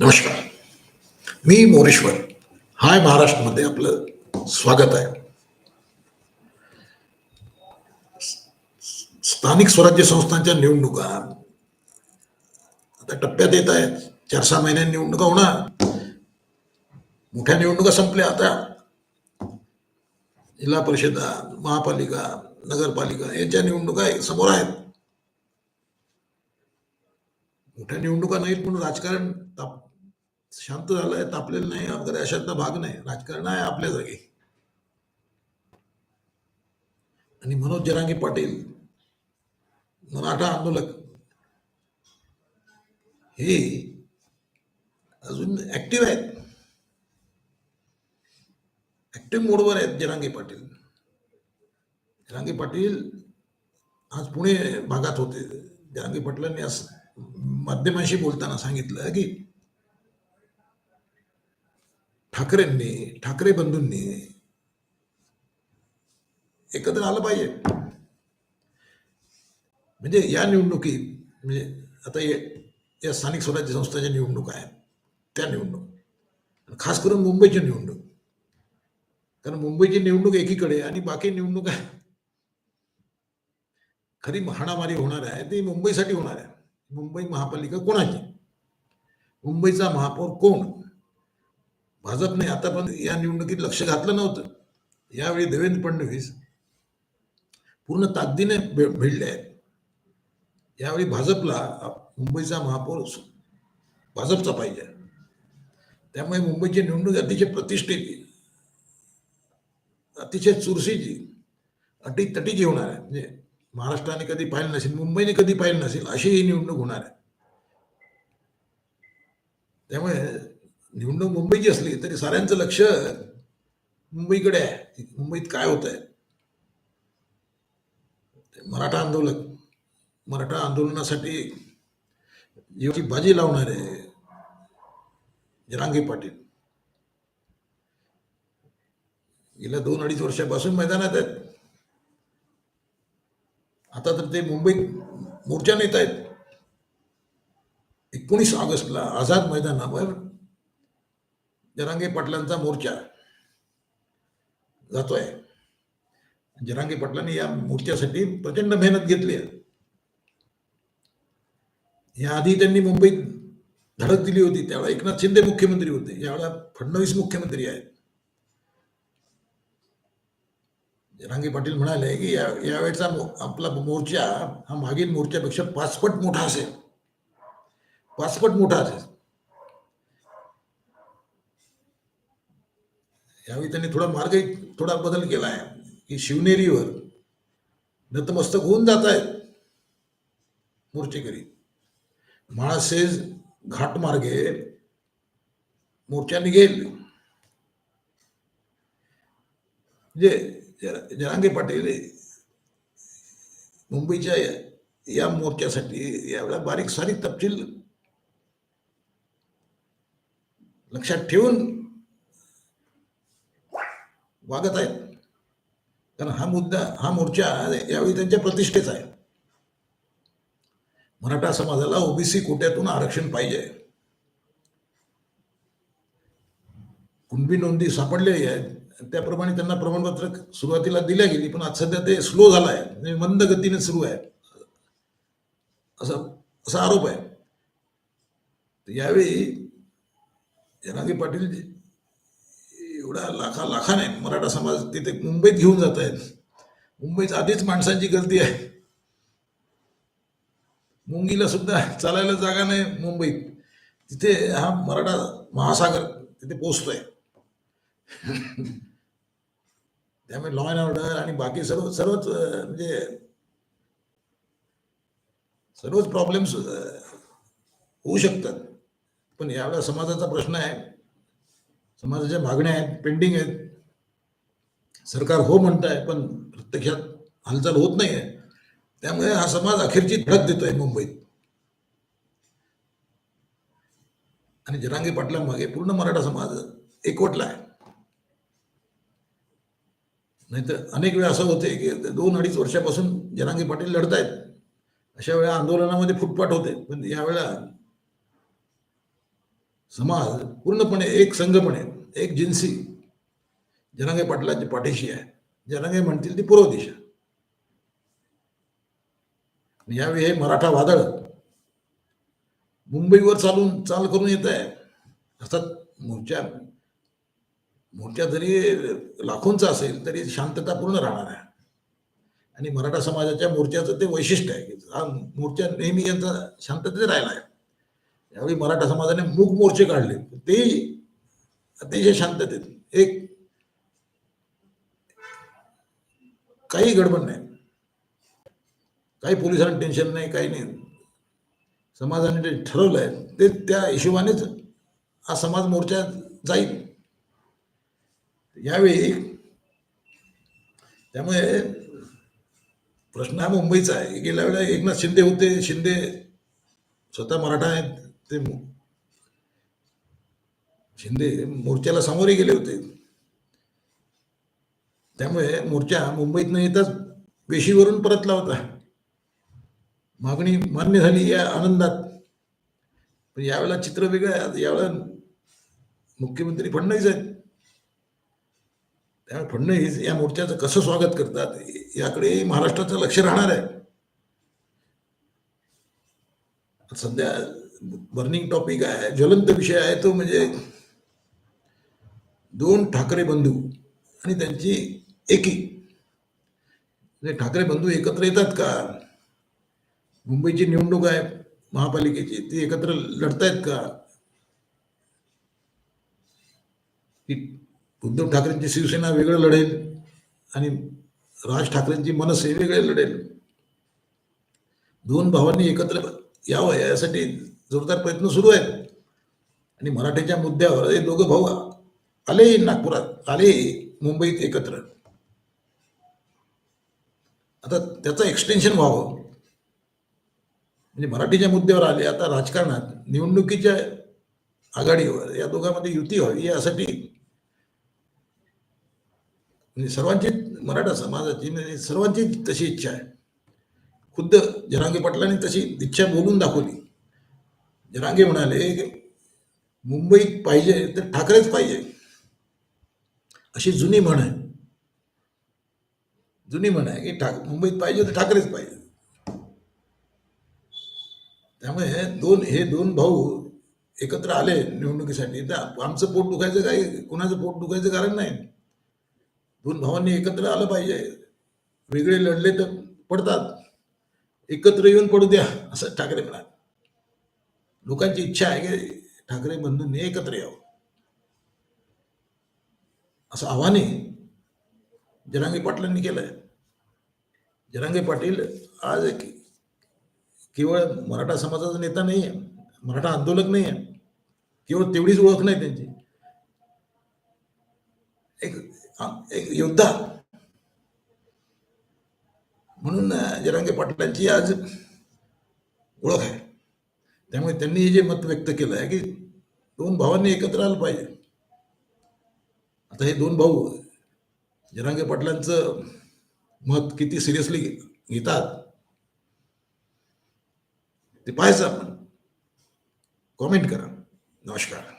नमस्कार. मी मोरेश्वर. हाय महाराष्ट्रमध्ये आपलं स्वागत आहे. स्थानिक स्वराज्य संस्थांच्या निवडणुका. आता टप्प्यात येत आहेत. चार सहा महिन्यांनी निवडणुका होणार. मोठ्या निवडणुका संपल्या आता. जिल्हा परिषदा महापालिका नगरपालिका यांच्या निवडणुका समोर आहेत. मोठ्या निवडणुका नाहीत म्हणून राजकारण शांत झालंय तापलेलं नाही वगैरे अशातला भाग नाही. राजकारण आहे आपल्या जागी आणि मनोज जरांगे पाटील मराठा आंदोलक हे अजून ऍक्टिव्ह आहेत. ऍक्टिव्ह मोडवर आहेत जरांगे पाटील. जरांगे पाटील आज पुणे भागात होते. जरांगे पाटलांनी आज माध्यमांशी बोलताना सांगितलं की ठाकरेंनी ठाकरे बंधूंनी एकत्र आलं पाहिजे. म्हणजे या निवडणुकी म्हणजे आता ये- या स्थानिक स्वराज्य संस्थांच्या निवडणुका आहेत त्या निवडणूक. खास करून मुंबईची निवडणूक. कारण मुंबईची निवडणूक एकीकडे आणि बाकी निवडणूक आहे खरी हाणामारी होणार आहे ती मुंबईसाठी होणार आहे. मुंबई महापालिका कोणाची? मुंबईचा महापौर कोण? भाजपने आता पण या निवडणुकीत लक्ष घातलं नव्हतं. यावेळी देवेंद्र फडणवीस पूर्ण ताकदीने भिडले आहेत. यावेळी भाजपला मुंबईचा महापौर भाजपचा पाहिजे. त्यामुळे मुंबईची निवडणूक अतिशय प्रतिष्ठेची अतिशय चुरशीची अटी तटीची होणार आहे. म्हणजे महाराष्ट्राने कधी पाहिलं नसेल मुंबईने कधी पाहिलं नसेल अशी ही निवडणूक होणार आहे. त्यामुळे निवडणूक मुंबईची असली तरी साऱ्यांचं लक्ष मुंबईकडे आहे. मुंबईत काय होत आहे मराठा आंदोलक मराठा आंदोलनासाठी जीवाची बाजी लावणारे जरांगे पाटील. गेल्या दोन अडीच वर्षापासून मैदानात आहेत. आता तर ते मुंबईत मोर्चा नेत आहेत. एकोणीस ऑगस्टला आझाद मैदानावर जरांगे पाटलांचा मोर्चा जातोय. जरांगे पाटलांनी या मोर्चासाठी प्रचंड मेहनत घेतली आहे. याआधी त्यांनी मुंबईत धडक दिली होती त्यावेळा एकनाथ शिंदे मुख्यमंत्री होते यावेळेला फडणवीस मुख्यमंत्री आहेत. जरांगे पाटील म्हणाले की या यावेळचा मो- आपला मोर्चा हा मागील मोर्चापेक्षा पाचपट मोठा असेल. पाचपट मोठा असेल. यावेळी त्यांनी थोडा मार्ग थोडा बदल केला आहे की शिवनेरीवर नतमस्तक होऊन जात आहेत मोर्चेकरी. माळासेज घाटमार्गे मोर्चा निघेल जे जरा- जरांगे पाटील मुंबईच्या या- या मोर्चासाठी यावेळेला बारीक सारीक तपशील लक्षात ठेवून वागत आहेत. कारण हा मुद्दा हा मोर्चा यावेळी त्यांच्या प्रतिष्ठेचा आहे. मराठा समाजाला ओबीसी कोट्यातून आरक्षण पाहिजे. कुणबी नोंदी सापडलेली आहेत. त्याप्रमाणे त्यांना प्रमाणपत्र सुरुवातीला दिल्या गेली पण आज सध्या ते स्लो झालं आहे. म्हणजे मंद गतीने सुरू आहे. असं असा आरोप आहे. यावेळी जनागे पाटील एवढा लाखा लाखाने मराठा समाज तिथे मुंबईत घेऊन जात आहेत. मुंबईत आधीच माणसांची गर्दी आहे. मुंगीला सुद्धा चालायला जागा नाही मुंबईत. तिथे हा मराठा महासागर तिथे पोचतोय त्यामुळे लॉ अँड ऑर्डर आणि बाकी सर्व सर्वच म्हणजे सर्वच प्रॉब्लेम्स होऊ शकतात. पण यावेळेला समाजाचा प्रश्न आहे. समाजाच्या मागण्या आहेत पेंडिंग आहेत. सरकार हो म्हणत आहे पण प्रत्यक्षात हालचाल होत नाही आहे त्यामुळे हा समाज अखेरची धडक देतोय मुंबईत. आणि जरांगे पाटलांमागे पूर्ण मराठा समाज एकवटला आहे. नाहीतर अनेक वेळा असं होते की दोन अडीच वर्षापासून जरांगे पाटील लढतायत. अशा वेळा आंदोलनामध्ये फुटपाट होते. पण यावेळेला समाज पूर्णपणे एक संघपणे एक जिन्सी. जनांगे पाटलांची पाठीशी आहे. जनांगे म्हणतील ती पूर्व दिशा. यावेळी हे मराठा वादळ मुंबईवर चालून चाल करून येत आहे. अर्थात मोर्चा मोर्चा जरी लाखोंचा असेल तरी शांतता पूर्ण राहणार आहे. आणि मराठा समाजाच्या मोर्चाचं ते वैशिष्ट्य आहे की हा मोर्चा नेहमी यांचा शांततेत राहिला आहे. यावेळी मराठा समाजाने मूक मोर्चे काढले. तेही अतिशय शांततेत. एक काही गडबड नाही. काही पोलिसांना टेन्शन नाही काही नाही. समाजाने जे ठरवलंय ते त्या हिशोबानेच हा समाज मोर्चा जाईल. यावेळी त्यामुळे प्रश्न हा मुंबईचा आहे. गेल्या वेळेला एकनाथ शिंदे होते. शिंदे स्वतः मराठा आहेत. ते मो- शिंदे मोर्चाला सामोरे गेले होते. त्यामुळे मोर्चा मुंबईत न येताच वेशीवरून परतला होता. मागणी मान्य झाली या आनंदात. पण यावेळेला चित्र वेगळं आहे. यावेळेला मुख्यमंत्री फडणवीस आहेत. त्यामुळे फडणवीस या मोर्चाचं कसं स्वागत करतात याकडे महाराष्ट्राचं लक्ष राहणार आहे. सध्या बर्निंग टॉपिक आहे ज्वलंत विषय आहे तो म्हणजे दोन ठाकरे बंधू आणि त्यांची एकी. म्हणजे ठाकरे बंधू एकत्र येतात का? मुंबईची निवडणूक आहे महापालिकेची ती एकत्र लढतायत का उद्धव ठाकरेंची शिवसेना वेगळं लढेल आणि राज ठाकरेंची मनसे वेगळे लढेल. दोन भावांनी एकत्र यावं यासाठी जोरदार प्रयत्न सुरू आहेत. आणि मराठीच्या मुद्द्यावर हे दोघं भाऊ आले नागपुरात आले मुंबईत एकत्र. आता त्याचं एक्सटेन्शन व्हावं. म्हणजे मराठीच्या मुद्द्यावर आले आता राजकारणात निवडणुकीच्या आघाडीवर या दोघांमध्ये युती व्हावी यासाठी म्हणजे सर्वांची मराठा समाजाची म्हणजे सर्वांची तशी इच्छा आहे. खुद्द जनांगी पाटलांनी तशी इच्छा बोलून दाखवली. जरांगे म्हणाले की मुंबईत पाहिजे तर ठाकरेच पाहिजे. अशी जुनी म्हण आहे. जुनी म्हण आहे की ठाक मुंबईत पाहिजे तर ठाकरेच पाहिजे. त्यामुळे दोन हे दोन भाऊ एकत्र आले निवडणुकीसाठी. तर आमचं पोट दुखायचं काही कुणाचं पोट दुखायचं कारण नाही. दोन भावांनी एकत्र आलं पाहिजे. वेगळे लढले तर पडतात. एकत्र येऊन पडू द्या असं ठाकरे म्हणाले. लोकांची इच्छा आहे की ठाकरे बंधूंनी एकत्र यावं. असं आव्हाने जरांगे पाटलांनी केलंय. जरांगे पाटील आज एक केवळ मराठा समाजाचा नेता नाही आहे मराठा आंदोलक नाही आहे केवळ तेवढीच ओळख नाही त्यांची. एक एक योद्धा. म्हणून जरांगे पाटलांची आज ओळख आहे. त्यामुळे त्यांनी हे जे मत व्यक्त केलं आहे की दोन भावांनी एकत्र आलं पाहिजे. आता हे दोन भाऊ जरांगे पाटलांचं मत किती सिरियसली घेतात ते पाहायचं आपण. कॉमेंट करा. नमस्कार.